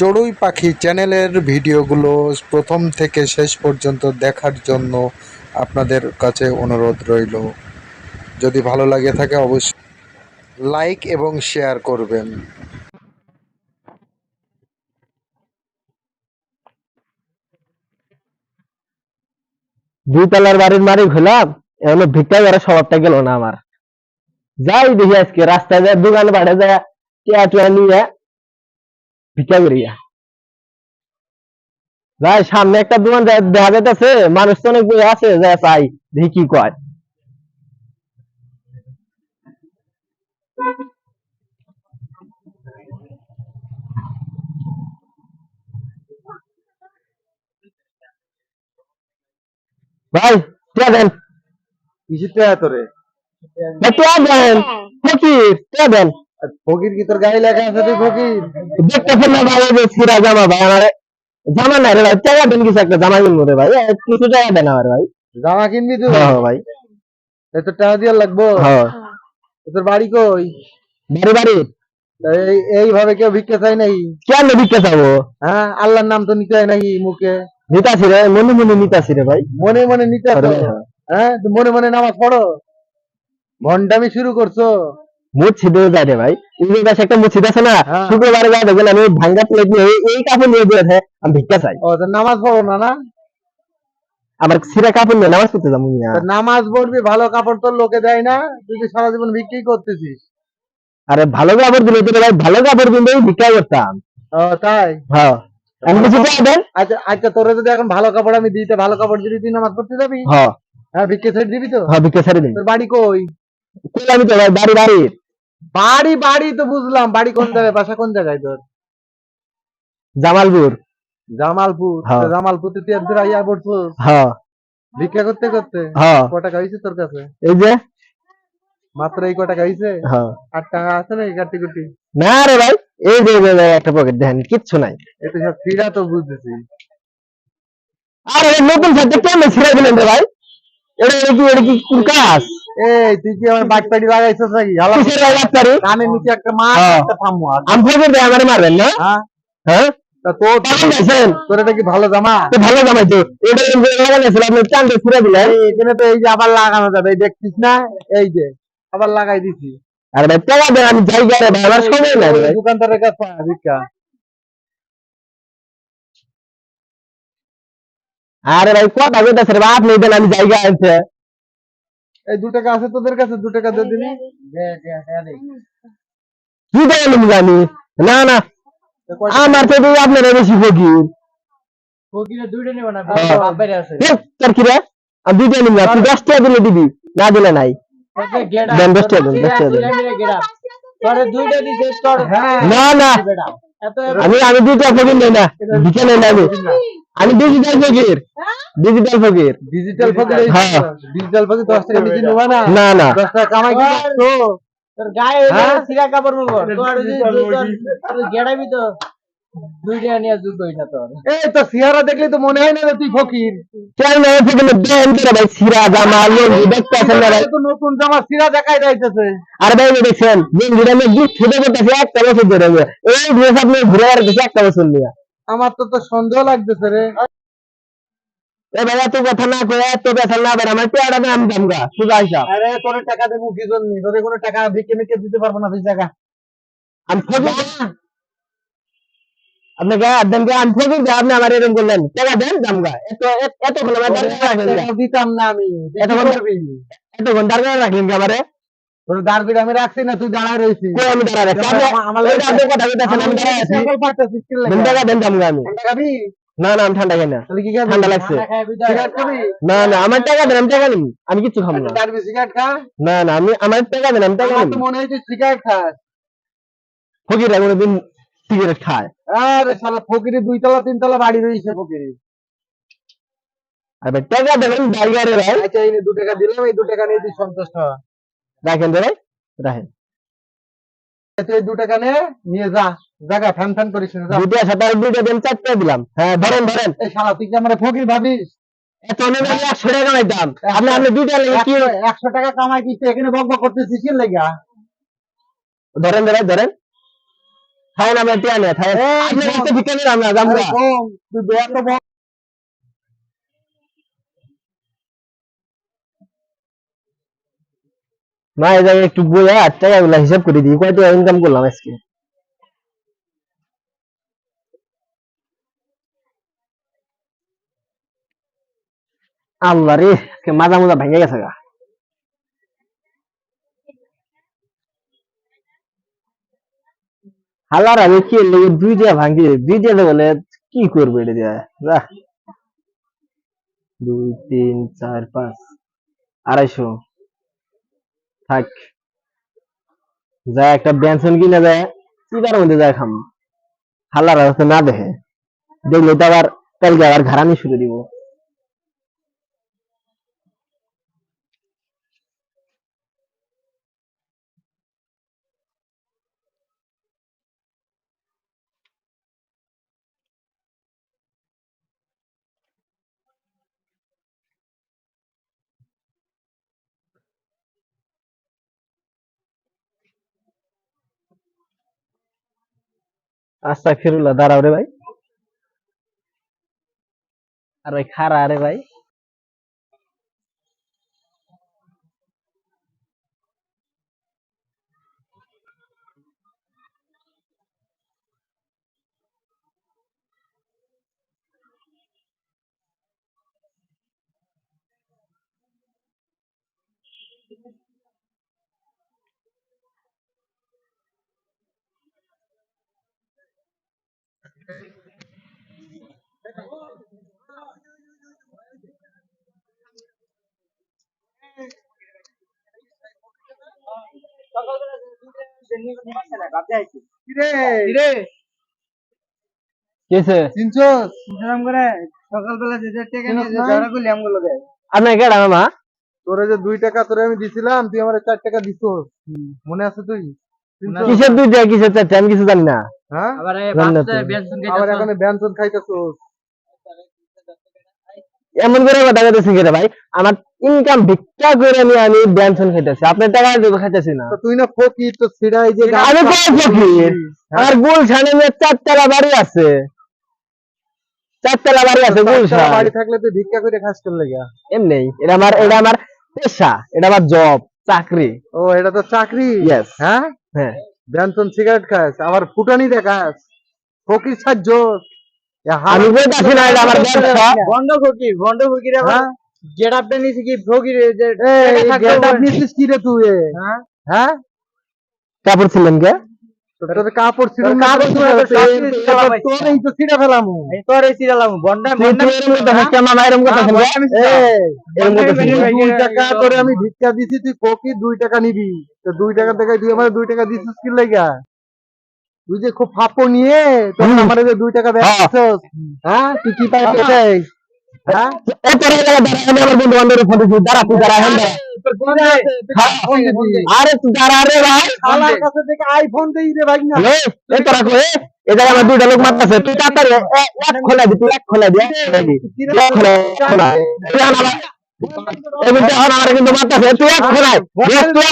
চড়ুই পাখি চ্যানেলের ভিডিওগুলো প্রথম থেকে শেষ পর্যন্ত দেখার জন্য আপনাদের কাছে অনুরোধ রইল। যদি ভালো লাগে থাকে অবশ্যই লাইক এবং শেয়ার করবেন। দুই তলার বাড়ির মালিক হলাম এমন ভিক্ষা করার স্বভাবটা গেল না আমার। যাই দেখি আজকে, রাস্তায় যায়, দোকানে বাড়ে যায় টিয়া টুয়া নিয়ে ভিক্ষা করিয়া। ভাই সামনে একটা দোকান দেখা যাইতেছে মানুষ তো অনেক বই আছে যা চাই দেখি কি কয়। ভাই টিয়া দেন। তোরে? টিয়া দেন। ফকির টিয়া দেন? ফকির কি তোর গায়ে লেখা আছে তুই ফকির? দেখতেছেন না ভাই যে ছিঁড়া জামা ভাই আমার। জামা নাই রে ভাই টাকা দেন কিছু একটা জামা কিনবো রে ভাই। কিছু টাকা দেন আমার ভাই। জামা কিনবি তুই? হ্যাঁ হ্যাঁ, ভাই। এ তোর টাকা দিয়ে লাগবো? হ্যাঁ। তোর বাড়ি কই? বাড়ি বাড়ি। এই এইভাবে কেউ ভিক্ষা চাই নাকি? কেন ভিক্ষা চাবো? হ্যাঁ আল্লাহর নাম তো নিতে হয় নাকি মুখে? নিতাছি রে মনে মনে নিতাছি রে ভাই। মনে মনে নিতে আরে হয় হ্যাঁ মনে মনে নামাজ পড়ো? ভন্ডামি শুরু করছ? মসজিদ ভাই। একটা মসজিদ আছে না। শুক্রবারে যায় দেখবেন আমি ভাঙ্গা প্লেট নিয়ে এই- এই কাপড় নিয়ে দিয়ে দেয়, আমি ভিক্ষা চাই। ও নামাজ পড়ো না না? আমার ছিঁড়া কাপড় নিয়ে নামাজ পড়তে যাব নামাজ পড়বি ভালো কাপড় তোর লোকে দেয় না? তুই তো সারা জীবন বিক্রি করতেছিস। আরে ভালো কাপড় দিলে তো ভাই ভালো কাপড় কিনতে ভিক্ষা করতাম। ও তাই? হ্যাঁ আচ্ছা আচ্ছা তোরে যদি এখন ভালো কাপড় আমি দিতে ভালো কাপড় দিবি তুই নামাজ পড়তে যাবি? হ্যাঁ। হ্যাঁ ভিক্ষে ছেড়ে দিবি তো? হ্যাঁ ভিক্ষা ছেড়ে দিন তোর বাড়ি কই? কই আমি তো ভাই বাড়ি বাড়ি বাড়ি বাড়ি তো বুঝলাম। বাড়ি কোন জায়গায়? বাসা কোন জায়গায় তোর? জামালপুর। জামালপুর? হ্যাঁ। তা জামালপুর তুই একদিন আইয়া পড়ছো হ্যাঁ। ভিক্ষা করতে করতে? হ্যাঁ। ক টাকা হয়েছে তোর কাছে? এই যে? মাত্র এই ক টাকা হয়েছে হ্যাঁ। আট টাকা আছে না কাটি কুটি না রে ভাই এই যে যে, একটা পকেট দেখেন কিচ্ছু নাই। এতে সব ফিরা তো বুঝতেছি। আরে নতুন সাথে কেন ছিড়ে দিলেন রে ভাই। এটা এটা কি এটা কি কোন কাজ? এই তুই কি আমার পাটি লাগাইছিস নাকি? নিচে একটা। একটা আমি মারবেন না? হ্যাঁ। ভালো জামা? ভালো জামাই তো। এই এখানে তো এই যে আবার লাগানো যাবে দেখছিস না? এই যে আবার লাগাই দিছি। আরে ভাই টাকা দেন আমি যাই গা ভাই আমার সময় নাই ভাই। দোকানদারের কাছে ভিক্ষা। আরে ভাই কথা কইতাছে রে আপনি দেন আমি যাই গা আনছে। এই দু টাকা আছে তোদের কাছে? দু টাকা দিয়ে দিবি কি দেন আমি জানি? না না। আমার তো তুই আপনার বেশি ফকির। হ্যাঁ, তোর কি রে? আমি দুইটা নিব না তুই দশ টাকা দিলে দিবি। না দিলে নাই। দেন দশ টাকা দেন। দশ টাকা দেন হ্যাঁ না না। আমি আমি দুইটা ফকির নেই না। দিকে নেই না আমি ডিজিটাল ফকির। ডিজিটাল ফকির। ডিজিটাল ফকির হ্যাঁ। ডিজিটাল ফকির দশ টাকা বেশি নেবা না। না না। দশ টাকা কামাই কি করছ তোর গায়ে হ্যাঁ? সিরা কাপড় তোর গেড়াবি তো। দুইটা নিয়ে যোগ্যই না তোর। এই তো সিয়ারা দেখলে তো মনে হয় না তুই ফকির। কেন না ফকির করে ভাই সিরা জামা লুঙ্গি না ভাই তো নতুন জামা সিরা দেখাই যাইতেছে। আর ভাই এই লুঙ্গিটা আমি দুধ ছোট করতেছি একটা বছর ধরে। এই ড্রেস আপনি ঘুরে আর কিছু একটা বছর নিয়ে। আমার তো তো সন্দেহ লাগতেছে রে। এ ভাই এত কথা না কয়ে এত কথা না বের আমার পেয়ারা দাম দাম গা সুজা হিসাব আরে তোর টাকা দেবো কি জন্য? তোদের কোনো টাকা ভিক্ষে মিকে দিতে পারব না তুই আমি ফকির আপনি গা দেন গা আমি ফকির গা আপনি আমার এরকম করলেন। টাকা দেন দাম গা। এত এত- দিতাম না আমি। এত এত রাখলেন গা আমারে। তোর দাঁড় আমি রাখছি না তুই দাঁড়ায় রয়েছিস কই আমি দাঁড়া রাখছি? আমার- ওই যে আপনি কথা কইতাছেন আমি দাঁড়া আছি। সকল পারতেছিস কি দেন টাকা দেন আমি খাবি? না না আমি ঠান্ডা খাই না। তাহলে কি খাবি? ঠান্ডা লাগছে। ঠান্ডা খাবি তো সিগারেট খাবি? না না আমার টাকা দেন আমি টাকা আমি কিছু খাব না। দাঁড়বি সিগারেট খা। না না আমি আমার টাকা দেন আমি টাকা নিব মনে হয় তুই সিগারেট খাস ফকির কোনোদিন সিগারেট খায় আরে শালা ফকিরি দুই তলা তিন তলা বাড়ি রয়েছে ফকিরি আর টাকা দেন আমি বাইগারে আচ্ছা এই নে দু টাকা দিলাম এই দু টাকা নিয়ে তুই সন্তুষ্ট হ। রাখেন তো ভাই রাখেন। তুই এই দু নিয়ে যা জায়গা ফ্যান ফ্যান করিস না যা। সাথে আর দুইটা দেন চারটা দিলাম। হ্যাঁ ধরেন ধরেন। এই শালা তুই কি আমার ফকির ভাবিস? এত অনেক আমি একশো টাকা কামাইতাম আপনি আপনি দুইটা লেগে কি একশো- টাকা কামাই দিচ্ছে এখানে বক বক করতেছিস কি লেগা? ধরেন ধরেন ধরেন। থাই না বেটিয়া নে থাই আপনি ভিক্ষা দিলাম না জামরা তুই বেয়া তো না এই জায়গায় একটু বইয়া টাকাগুলা হিসাব করে দিই। টাকা ইনকাম করলাম আজকে? আল্লাহ রে মাজা মাজা ভেঙে গেছে গা। হালার আমি কি লেগে দুই দিয়া ভাঙি দুই দিয়া বলে কি করবে এটা দিয়া? যা দুই, তিন, চার, পাঁচ, আড়াইশো। থাক। যা একটা বেনসন কিনে যায় চিটার মধ্যে যায় খাম। হালার রাস্তা না দেখে। দেখলে তো আবার কালকে আবার ঘাড়ানি শুরু দিব। আচ্ছা ফিরুল্লাহ দাঁড়াও রে ভাই। আর ওই খারা রে ভাই। কিরে, কেছে চিনছোস? সকালবেলা যে যে টাকা চিনস নিয়ে যে না? ঝগড়া করলি আমগুলো দেয় আপনার কেডা মামা তোরে যে দুই টাকা তোরে আমি দিছিলাম তুই আমার চার টাকা দিছ মনে আছে তুই? কিসের দুই টাকা কিসের আমি কিছু জানি না। হ্যাঁ? আবার এখন ব্যঞ্জন এমন করে কথা কেরে ভাই? আমার ইনকাম ভিক্ষা করে নিয়ে আমি ব্যঞ্জন খাইতেছি। আপনার টাকা দিয়ে খাইতেছি না। তুই না ফকির তো ছিড়াই যে আমি কোন ফকির। আমার গুলশানে যে চারতলা বাড়ি আছে। চারতলা বাড়ি আছে গুলশান। বাড়ি থাকলে তুই ভিক্ষা করে খাস কেন লেগা। এমনি। এটা আমার এটা আমার পেশা এটা আমার জব চাকরি। ও এটা তো চাকরি. হ্যাঁ? হ্যাঁ। ব্যঞ্জন সিগারেট খাস আবার ফুটানি দেখাস। ফকির সাহায্য বন্ড ফকির বন্ধ ফকির আবার হ্যাঁ? গেট আপটা নিয়েছে কি ফকির গেট আপ নিছিস কি রে তুই? হ্যাঁ? হ্যাঁ? কাপড় ছিলেন কে? তোর তোর কাপড় ছিল কাপড় ছিল, তোর তোর সব কিছু ছিল, তোর- ভাই। তোর এই তো ছিঁড়ে ফেলামু তোর এই সিরালাম বন্ডা বন্ডা তুই এরকম কথা হচ্ছে মামা এরকম কথা শুনবে এরকম কথা দুই টাকা করে আমি ভিক্ষা দিছি তুই ফকির দুই টাকা নিবি। তো দুই টাকা থেকে তুই আমার দুই টাকা দিছিস কি লাগা? তুই যে খুব ফাপো নিয়ে তোর হুম। আমার যে দুই টাকা দেখছস হ্যাঁ। তুই কি পাই হ্যাঁ। এ তোর এই জায়গায় দাঁড়া, আমার বন্ধু বান্ধবের দিচ্ছি দাঁড়া তুই দাঁড়া হ্যাঁ। আরে তুই দাঁড়া রে ভাই। আমার কাছে থেকে আইফোন দেই রে ভাই না। এ তোরা কই? এ জায়গায় আমার দুইটা লোক মারতাছে। তুই তাড়াতাড়ি এক খোলা দি তুই এক খোলা দি এক খোলা খোলা খোলা। তুই আমার এই বলতে এখন আমার কিন্তু মারতাছে। তুই এক খোলা। তুই এক খোলা।